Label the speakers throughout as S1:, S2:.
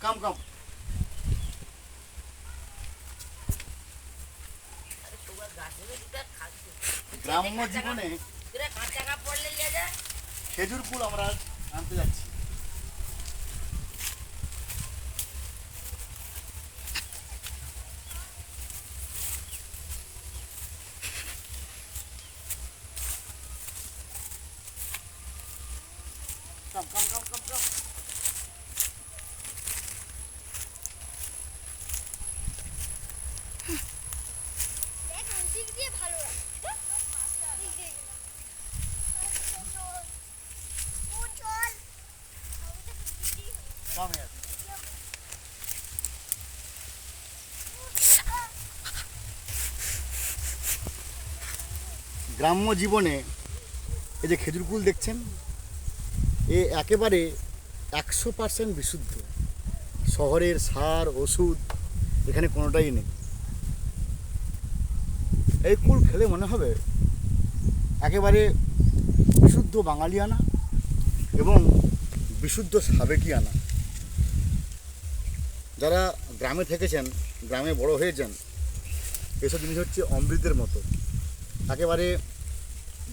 S1: কাম কাম গ্রাম্য জীবনে খেজুর ফুল আমরা আনতে যাচ্ছি কাম কাম কাম কাম কাম কাম here. গ্রাম্য জীবনে এই যে খেজুর কুল দেখছেন, এ একেবারে একশো পার্সেন্ট বিশুদ্ধ। শহরের সার, ওষুধ, এখানে কোনোটাই নেই। এই কুল খেলে মনে হবে একেবারে বিশুদ্ধ বাঙালিয়ানা এবং বিশুদ্ধ সাবেকিয়ানা। যারা গ্রামে থেকেছেন, গ্রামে বড় হয়েছেন, এসব জিনিস হচ্ছে অমৃতের মতো। একেবারে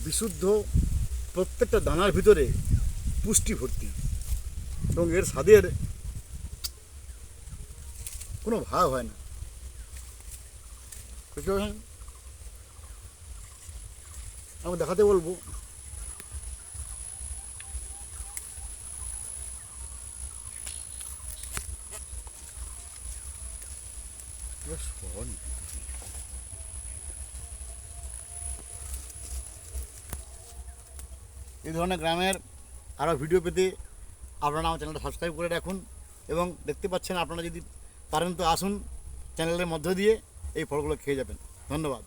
S1: বিশুদ্ধ প্রত্যেকটা দানার ভিতরে পুষ্টি ভর্তি। এবং এর স্বাদের কোনো ভাব হয় না। আমাকে দেখাতে বলব এই ধরনের গ্রামের আরও ভিডিও পেতে আপনারা আমার চ্যানেলটা সাবস্ক্রাইব করে রাখুন এবং দেখতে পাচ্ছেন আপনারা যদি পারেন তো আসুন চ্যানেলের মধ্য দিয়ে এই ফলগুলো খেয়ে যাবেন। ধন্যবাদ।